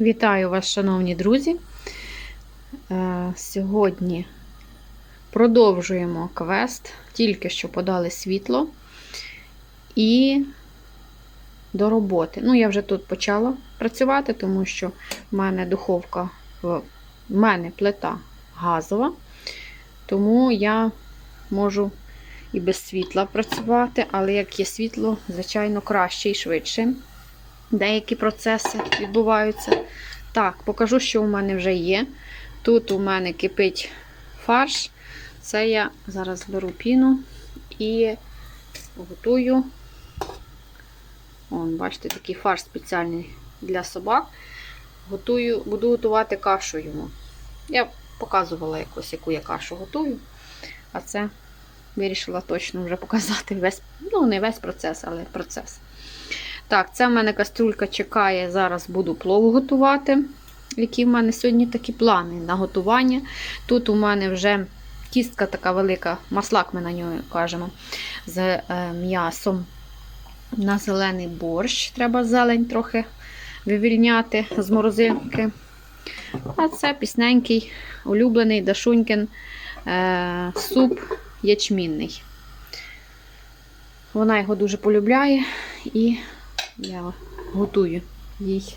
Вітаю вас, шановні друзі. Е, Сьогодні продовжуємо квест. Тільки що подали світло і до роботи. Ну, я вже тут почала працювати, тому що в мене духовка, в мене плита газова, тому я можу і без світла працювати, але як є світло, звичайно, краще і швидше деякі процеси відбуваються. Так, покажу, що у мене вже є. Тут у мене кипить фарш. Це я зараз беру піну і готую. Вон, бачите, такий фарш спеціальний для собак. Готую, Буду готувати кашу йому. Я показувала якось, яку я кашу готую. А це вирішила точно вже показати весь, ну, не весь процес, але процес. Так, це в мене каструлька чекає. Зараз буду плов готувати. Які в мене сьогодні такі плани на готування. Тут у мене вже кістка така велика, маслак ми на нього кажемо, з е, м'ясом на зелений борщ. Треба зелень трохи вивільняти з морозилки. А це пісненький, улюблений Дашунькин е, суп ячмінний. Вона його дуже полюбляє і я готую їй,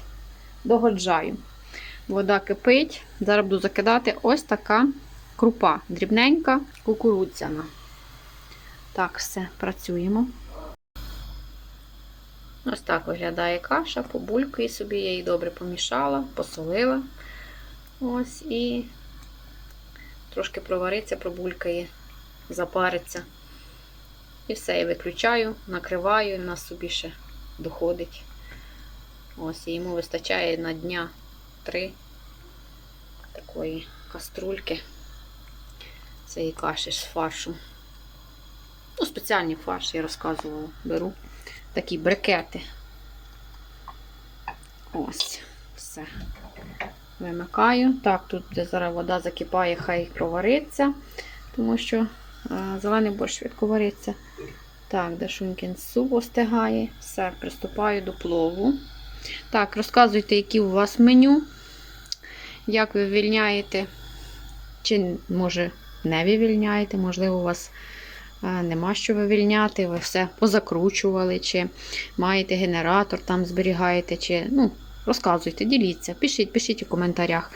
догоджаю. Вода кипить. Зараз буду закидати ось така крупа, дрібненька, кукурудзяна. Так, все, працюємо. Ось так виглядає каша, побулькає собі, я її добре помішала, посолила. Ось і трошки провариться, пробулькає, запариться. І все, я виключаю, накриваю, і в нас собі ще доходить. Ось, і йому вистачає на дня три такої каструльки цієї каші з фаршу. Ну, спеціальний фарш, я розказувала, беру такі брикети. Ось, все. Вимикаю. Так, тут де зараз вода закипає, хай провариться, тому що а, зелений борщ швидко вариться. Так, Дашунькін суп остигає. Все, приступаю до плову. Так, розказуйте, які у вас меню, як ви вивільняєте, чи, може, не вивільняєте, можливо, у вас е, нема що вивільняти, ви все позакручували, чи маєте генератор, там зберігаєте, чи, ну, розказуйте, діліться, пишіть, пишіть у коментарях.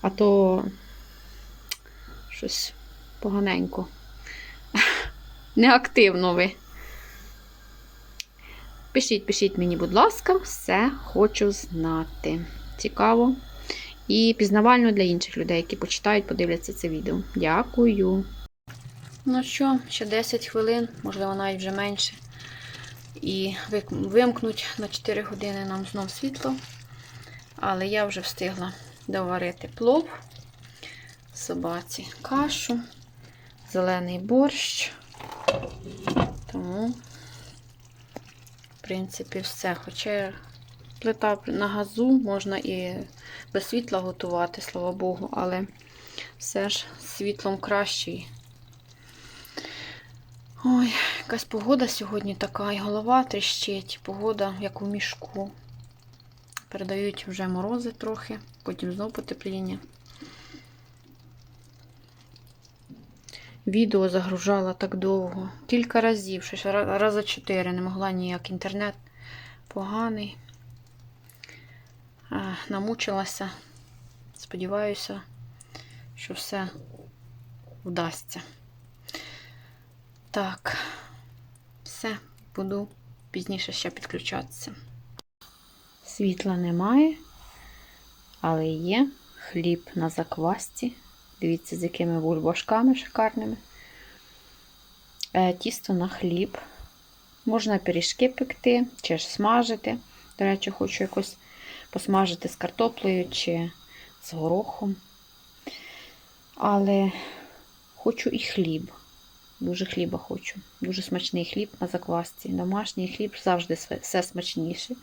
А то щось поганенько. Неактивно ви. Пишіть, пишіть мені, будь ласка, все хочу знати. Цікаво. І пізнавально для інших людей, які почитають, подивляться це відео. Дякую. Ну що, ще 10 хвилин, можливо, навіть вже менше. І вимкнуть на 4 години нам знов світло. Але я вже встигла доварити плов, собаці кашу, зелений борщ. Тому, в принципі, все. Хоча плита на газу можна і без світла готувати, слава Богу, але все ж світлом краще. Ой, якась погода сьогодні така, і голова тріщить, погода, як у мішку. Передають вже морози трохи, потім знову потепління. Відео загружала так довго. Кілька разів, щось рази чотири, не могла ніяк. Інтернет поганий. Намучилася. Сподіваюся, що все вдасться. Так, все, буду пізніше ще підключатися. Світла немає, але є хліб на заквасці. Дивіться, з якими бульбашками шикарними. Е, тісто на хліб. Можна пиріжки пекти, чи ж смажити. До речі, хочу якось посмажити з картоплею чи з горохом. Але хочу і хліб. Дуже хліба хочу. Дуже смачний хліб на заквасці. Домашній хліб завжди все смачніше.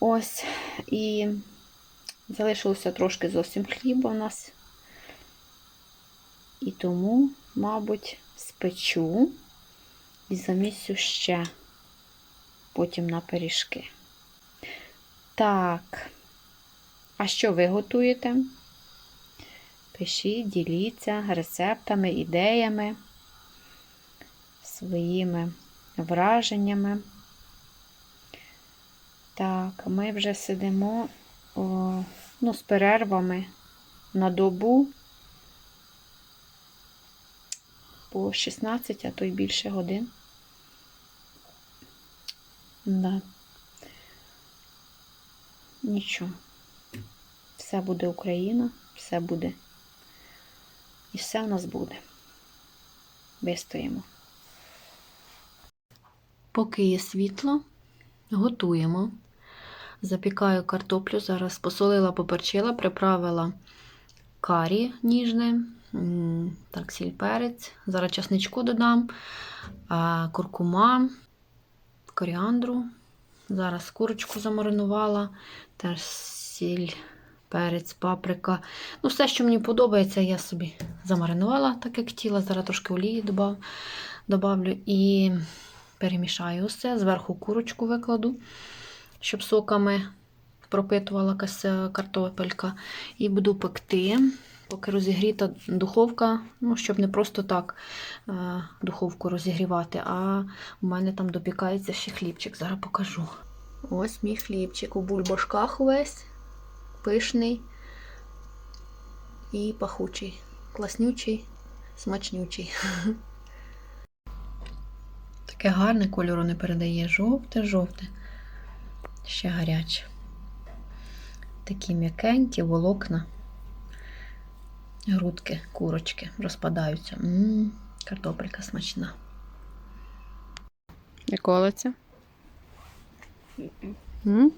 Ось. І залишилося трошки зовсім хліба у нас. І тому, мабуть, спечу і замісю ще потім на пиріжки. Так, А що ви готуєте? Пишіть, діліться рецептами, ідеями, своїми враженнями. Так, ми вже сидимо о, ну, з перервами на добу по 16, а то й більше годин. Да. Нічого. Все буде Україна, все буде. І все в нас буде. Вистоїмо. Поки є світло, готуємо. Запікаю картоплю. Зараз посолила, поперчила, приправила карі ніжне, так, сіль перець. Зараз часничку додам, куркума, коріандру. Зараз курочку замаринувала, теж сіль, перець, паприка. Ну, все, що мені подобається, я собі замаринувала, так як хотіла. Зараз трошки олії добав, добавлю і перемішаю все. Зверху курочку викладу, щоб соками пропитувала картопелька. І буду пекти, поки розігріта духовка, ну, щоб не просто так е, духовку розігрівати, а у мене там допікається ще хлібчик. Зараз покажу. Ось мій хлібчик у бульбашках увесь, пишний і пахучий, класнючий, смачнючий. Таке гарне кольору не передає. Жовте-жовте, ще гаряче. Такі м'якенькі волокна, грудки, курочки розпадаються. М-м, картопелька смачна. Колиться? М?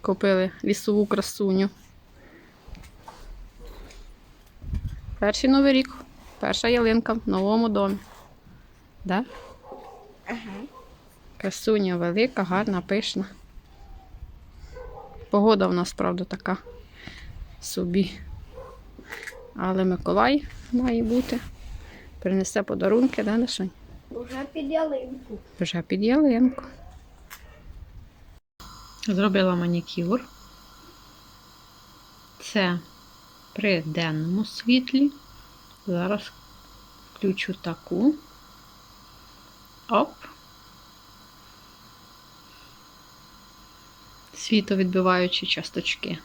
Купили лісову красуню. Перший новий рік, перша ялинка в новому домі. Да? Красуня велика, гарна, пишна. Погода в нас, правда, така собі. Але Миколай має бути. Принесе подарунки, да, Дашонь? Уже під ялинку. Вже під ялинку. Зробила манікюр. Це при денному світлі. Зараз включу таку. Оп. Світовідбиваючі часточки.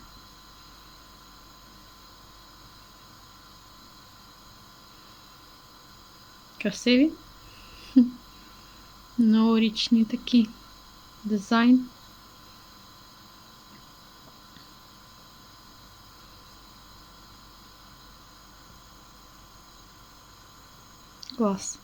Красиві. Новорічні такі дизайн. Клас.